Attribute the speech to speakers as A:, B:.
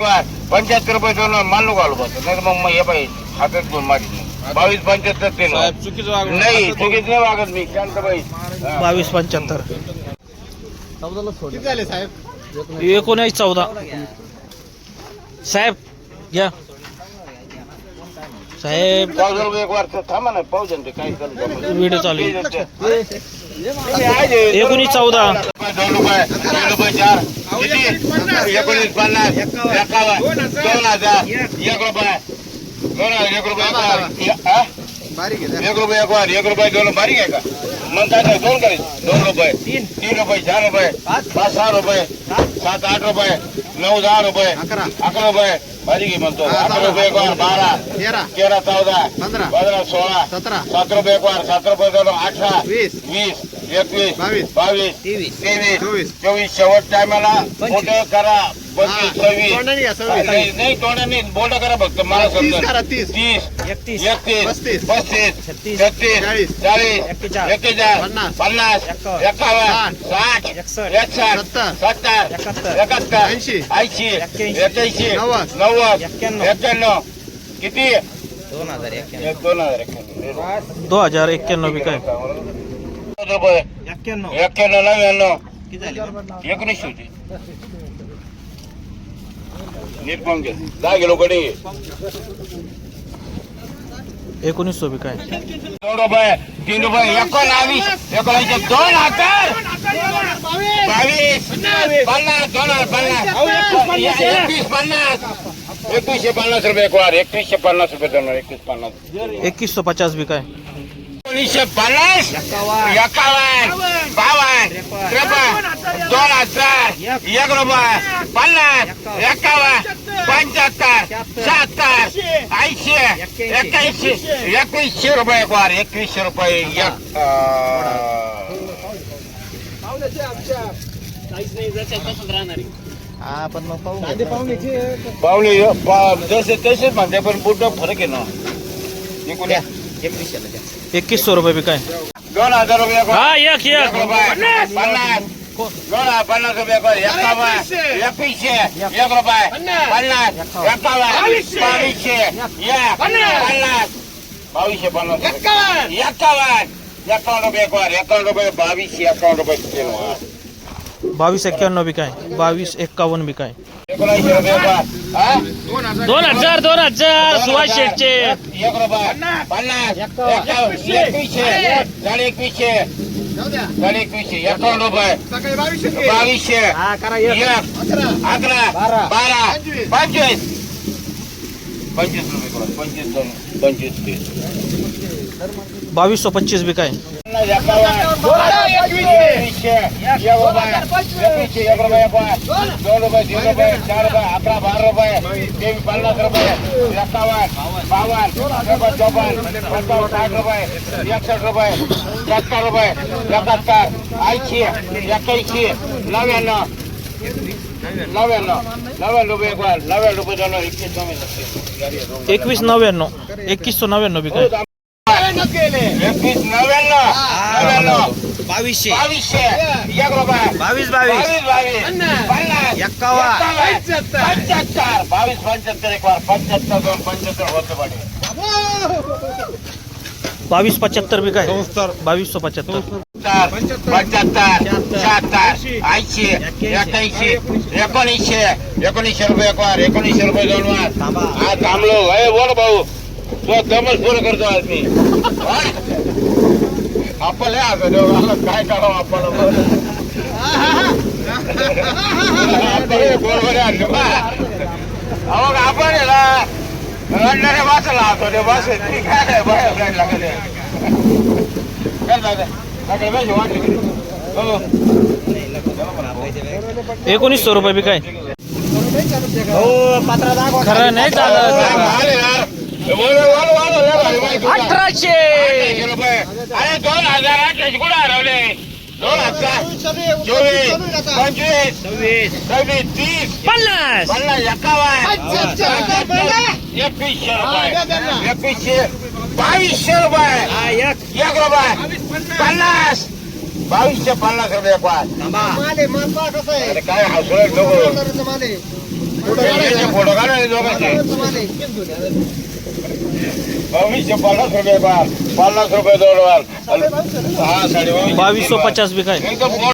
A: पंच्याहत्तर रुपये दोन मानलो घालू बस. नाही तर मग मग हे पाहिजे हातात घेऊन मागितलं बावीस पंच्याहत्तर ते
B: साहेब चुकीचं वागणं.
A: नाही चुकीच नाही वागत मी. शांत बाई.
C: बावीस पंच्याहत्तर.
B: किती झाले साहेब?
C: एकोणीस चौदा. साहेब घ्या साहेब
A: रुपये एक वार थांबा ना पाऊस ते काय करू
C: व्हिडिओ चालू एकोणीस चौदा.
A: दोन रुपये तीन रुपये चार. एकोणीस पन्नास एकावन्न दोन हजार एक रुपये. दोन हजार एक रुपये एक रुपये एक वार. एक रुपये दोन बारीक आहे का? मग काय दोन करेल दोन रुपये तीन. तीन रुपये चार रुपये पाच. सहा रुपये सात आठ रुपये नऊ दहा रुपये
B: अकरा.
A: अकरा रुपये. बारीक आहे म्हणतो अकरा रुपये एक वार बारा
B: तेरा
A: तेरा चौदा
B: पंधरा
A: पंधरा सोळा
B: सतरा
A: सात रुपये एक वार सात रुपये दोन अठरा
B: वीस
A: वीस एकवीस
B: बावीस
A: बावीस
C: तेवीस
A: तेवीस
B: चोवीस
A: चोवीस शेवट टायमाला मोठं करा पंचवीस सव्वीस. नाही तोंडाने बोलणं करा फक्त मला
B: तीस
A: समजा
B: तीस
A: तीस
C: एकतीस
B: पस्तीस.
A: पस्तीस
C: छत्तीस.
B: चाळीस.
A: चाळीस
C: एक्केचाळ.
A: एक्केचाळ
B: पन्नास.
A: एकावन्न साठ
C: एकसष्ट.
B: सत्तर.
C: एकाहत्तर.
B: ऐंशी.
A: ऐंशी
C: एक्क्याऐंशी.
B: नव्वद.
A: नव्वद
C: एक्क्याण्णव.
A: एक्क्याण्णव किती
C: दोन हजार
A: एक दोन हजार एक्क्याण्णव
C: दोन हजार एक्क्याण्णव बी काय एक्क्याण्णव.
A: नव्याण्णव. एकोणीसशे होती. दहा किलो कडे.
C: एकोणीसशे बी काय?
A: दोन रुपये तीन रुपये एकोणावीस एकोणीसशे दोन हजार. बावीस पन्नास दोन हजार पन्नास. एकवीस पन्नास. एकवीसशे पन्नास. रुपये एकवीसशे पन्नास रुपये दोन एकवीस पन्नास.
C: एकवीसशे पचास बी काय?
A: एकोणीसशे पन्नास एकावन्न बावन्न त्रेपन्न दोन हजार एक रुपये पन्नास एकावन्न पंच्याहत्तर शहात्तर ऐंशी एक्क्याऐंशी एकवीसशे रुपये वार एकवीसशे रुपये
C: हा पण मग पाहू
A: पाहुणे पा- जसे तसेच म्हणते पण बुट फरक आहे ना. एकूण
C: एकवीसशे रुपये बी काय?
A: दोन हजार रुपये.
C: हा एक
A: एक. पन्नास. दोन पन्नास रुपये एकवीसशे. एक रुपये. पन्नास. बावीसशे. पन्नास. बावीसशे पन्नास रुपये. एकावन्न. एकावन्न. रुपये एकावन्न रुपये. बावीसशे एकावन्न रुपये
C: बावीस एक्क्याण्णव बी काय? बावीस एक्कावन्न बी काय? दोन हजार दोन हजार सुभाष शेठचे
A: एक रुपये पन्नास एकवीसशे साडे एकवीसशे साडे एकवीसशे एकावन्न रुपये
B: बावीसशे अकरा बारा.
A: बारा
B: पंचवीस.
A: पंचवीस रुपये पंचवीस पंचवीस
C: बावीसशे पंचवीस बी काय
A: एकवीसशे एक रुपये एकवीसशे एक रुपये एक रुपये दोन रुपये तीन रुपये चार रुपये अकरा बारा रुपये तेवीस पन्नास रुपये एकावन्न बावन्न त्रेपन्न चौपन्न पंचावन्न साठ नव्याण्णव दोन एकवीस नव्याण्णव.
C: नव्याण्णव. बावीसशे.
A: बावीसशे. एक रुपये.
C: बावीस
A: बावीस. बावीस पन्नास.
C: एक्कावन्न.
A: पंच्याहत्तर पंच्याहत्तर. बावीस पंच्याहत्तर एक वार पंच्याहत्तर दोन पंच्याहत्तर होते पाटील
C: बावीस पच्याहत्तर बी काय? बावीसशे पच्याहत्तर.
A: पंच्याहत्तर शहात्तर ऐंशी. एक्याऐंशी एकोणीसशे. एकोणीसशे. रुपये एक वार एकोणीसशे रुपये दोन वार. हा थांबलो. अरे बोल भाऊ. तो दमच पूर्ण करतो आज मी आपण हे असं देऊ आलं काय करावं आपण आपण हे बरोबर आहे बा. अहो आपण आहे ना रडणाऱ्या वाचायला होतो ते बस ती काय आहे, बाहेर फ्रेंड लागले काय दादा काय पाहिजे वाटले हो
C: एकोणीसशे रुपये बी काय
B: हो पात्रा दाखवा
C: खरं नाही
A: काय
C: अठराशे
A: अठराशे रुपये. अरे दोन हजार अठराशे कुठे हरवले दोन हजार चोवीस पंचवीस
C: सव्वीस
A: सव्वीस तीस
C: पन्नास
A: पन्नास एकावन्न एकवीसशे रुपये एकवीसशे बावीसशे रुपये
C: एक
A: एक रुपये पन्नास बावीसशे पन्नास रुपये एक वार
B: माले माल पहा कसं आहे
A: अरे काय हसू नको
B: हजाराचं माल आहे
A: याचे फोटो